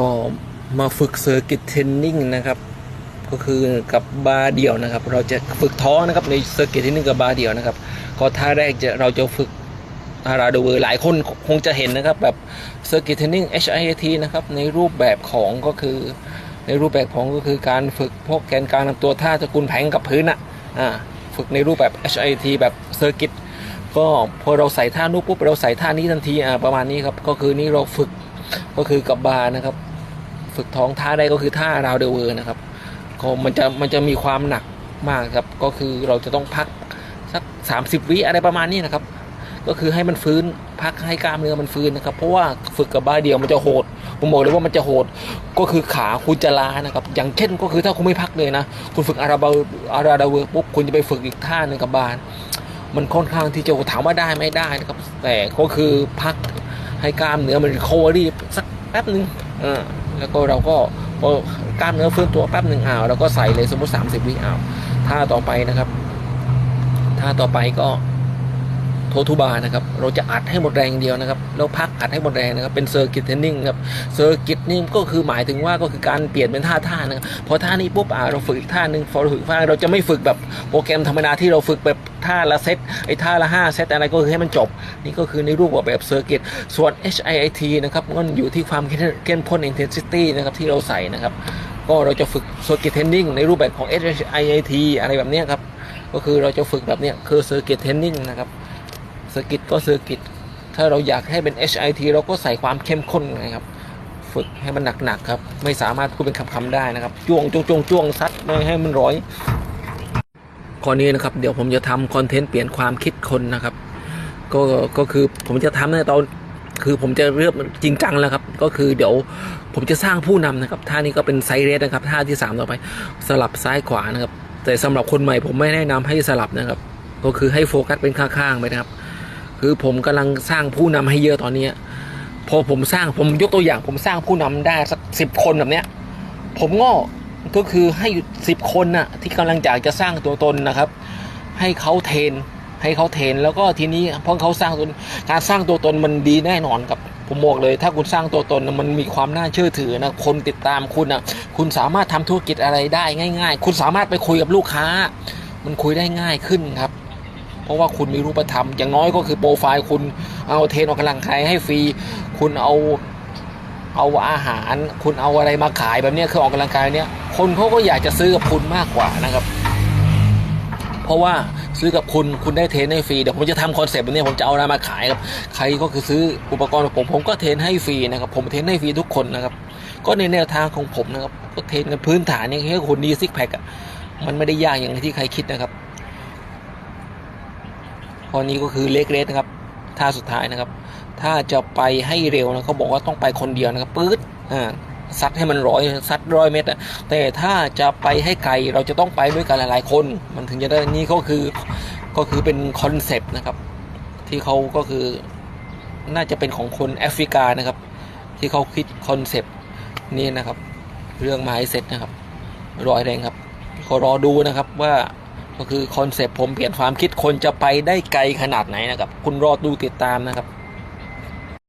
ก็มาฝึกเซอร์กิตเทนนิ่งนะครับ ก็คือกับบาร์เดี่ยวนะครับ เราจะฝึกท้องนะครับในเซอร์กิตเทนนิ่งกับบาร์เดี่ยวนะครับ ก็ท่าแรกจะเราจะฝึกอาราโดเวอร์หลายคนคงจะเห็นนะครับแบบเซอร์กิตเทนนิ่ง HIAT นะครับในรูปแบบของก็คือ ในรูปแบบของก็คือการฝึกพวกแกนกลางลำตัวท่าตะกุลแผงกับพื้นอะอ่าฝึกในรูปแบบ HIAT แบบเซอร์กิตก็พอเราใส่ท่านู้นปุ๊บเราใส่ท่านี้ทันทีอ่าประมาณนี้ครับก็คือนี่เราฝึกก็คือกับบาร์นะครับ ฝึกท้องท่าได้ก็คือท่าราวเดเวอร์นะครับก็มันจะมันจะมีความหนักมากครับ ก็คือเราจะต้องพักสัก 30 วิอะไรประมาณนี้นะครับ ก็คือให้มันฟื้นพักให้กล้ามเนื้อมันฟื้นนะครับ เพราะว่าฝึกกับบาเดียวมันจะโหดผมบอกเลยว่ามันจะโหดก็คือขาคุณจะล้านะครับ อย่างเช่นก็คือถ้าคุณไม่พักเลยนะ คุณฝึกอาราบาอาราดาเวอร์ปุ๊บคุณจะไปฝึกอีกท่าหนึ่งกับบาร์มันค่อนข้างที่จะถามว่าได้ไม่ได้นะครับ แต่ก็คือพักให้กล้ามเนื้อมันรีคอเวอรี่สักแป๊บหนึ่งอ่า แล้วก็เราก็พอกล้ามเนื้อฟื้นตัวแป๊บหนึ่งอ่าวแล้วก็ใส่เลยสมมติ 30 วิอ่าวท่าต่อไปนะครับท่าต่อไปก็โททูบาร์นะครับ เราจะอัดให้หมดแรงอย่างเดียวนะครับ แล้วพักอัดให้หมดแรงนะครับ เป็นเซอร์กิตเทนนิ่งครับ เซอร์กิตนี่ก็คือหมายถึงว่าก็คือการเปลี่ยนเป็นท่าท่านะครับ พอท่านี้ปุ๊บอ่าเราฝึกอีกท่าหนึ่งพอเราฝึกท่าเราจะไม่ฝึกแบบโปรแกรมธรรมดาที่เราฝึกแบบ ท่าละเซตไอ้ท่าละห้าเซตอะไรก็คือให้มันจบ นี่ก็คือในรูปแบบเซอร์กิตส่วน HIIT นะครับมันอยู่ที่ความเข้มข้น intensity นะครับที่เราใส่นะครับ ก็เราจะฝึกเซอร์กิตเทนนิ่งในรูปแบบของ HIIT อะไรแบบนี้ครับก็คือเราจะฝึกแบบนี้คือเซอร์กิตเทนนิ่งนะครับเซอร์กิตก็เซอร์กิตถ้าเราอยากให้เป็น HIT เราก็ใส่ความเข้มข้นนะครับ ฝึกให้มันหนักๆครับ ไม่สามารถพูดเป็นคำๆได้นะครับ จ้วงจ้วงจ้วงจ้วงซัดไม่ให้มันร้อย ข้อนี้นะครับ เดี๋ยวผมจะทำคอนเทนต์เปลี่ยนความคิดคนนะครับ ก็ก็คือผมจะทำในตอนคือผมจะเริ่มจริงจังแล้วครับ ก็คือเดี๋ยวผมจะสร้างผู้นำนะครับท่านี้ก็เป็นไซเรสนะครับท่าที่สามต่อไป สลับซ้ายขวานะครับ แต่สำหรับคนใหม่ผมไม่แนะนำให้สลับนะครับ ก็คือให้โฟกัสเป็นข้างๆไปนะครับ คือผมกำลังสร้างผู้นำให้เยอะตอนนี้พอผมสร้างผมยกตัวอย่าง ผมสร้างผู้นำได้สักสิบคนแบบเนี้ย ผมก็ ก็คือให้สิบคนน่ะที่กำลังอยากจะสร้างตัวตนนะครับ ให้เขาเทรนให้เขาเทรนแล้วก็ทีนี้พราะเขาสร้างตัวการสร้างตัวตนมันดีแน่นอนครับผมบอกเลย ถ้าคุณสร้างตัวตนมันมีความน่าเชื่อถือนะคนติดตามคุณนะคุณสามารถทำธุรกิจอะไรได้ง่าย ๆ คุณสามารถไปคุยกับลูกค้า มันคุยได้ง่ายขึ้นครับ เพราะว่าคุณมีรูปธรรม อย่างน้อยก็คือโปรไฟล์คุณเอาเทรนออกกำลังกายให้ฟรีคุณเอาเอาอาหาร คุณเอาอะไรมาขายแบบนี้คือออกกำลังกายเนี้ย คนเขาก็อยากจะซื้อกับคุณมากกว่านะครับ เพราะว่าซื้อกับคุณคุณได้เทรนให้ฟรีเดี๋ยวผมจะทำคอนเซปต์แบบนี้ผมจะเอาอะไรมาขายครับใครก็คือซื้ออุปกรณ์ของผมผมก็เทรนให้ฟรีนะครับผมเทรนให้ฟรีทุกคนนะครับ ก็ในแนวทางของผมนะครับก็เทรนกันพื้นฐานเนี่ยแค่คุณดีซิกแพคอะมันไม่ได้ยากอย่างที่ใครคิดนะครับข้อนี้ก็คือเล็กเลสนะครับท่าสุดท้ายนะครับ ถ้าจะไปให้เร็วนะเขาบอกว่าต้องไปคนเดียวนะครับปื๊ดอ่า ซัดให้มันร้อยซัดร้อยเมตรอะแต่ถ้าจะไปให้ไกลเราจะต้องไปด้วยกันหลาย ๆ คน มันถึงจะได้นี่ก็คือก็คือเป็นคอนเซปต์นะครับ ที่เขาก็คือน่าจะเป็นของคนแอฟริกานะครับ ที่เขาคิดคอนเซปต์นี้นะครับ เรื่องไม้เซ็ตนะครับร้อยแรงครับก็รอดูนะครับว่าก็คือคอนเซปต์ผมเปลี่ยนความคิดคนจะไปได้ไกลขนาดไหนนะครับ คุณรอดูติดตามนะครับ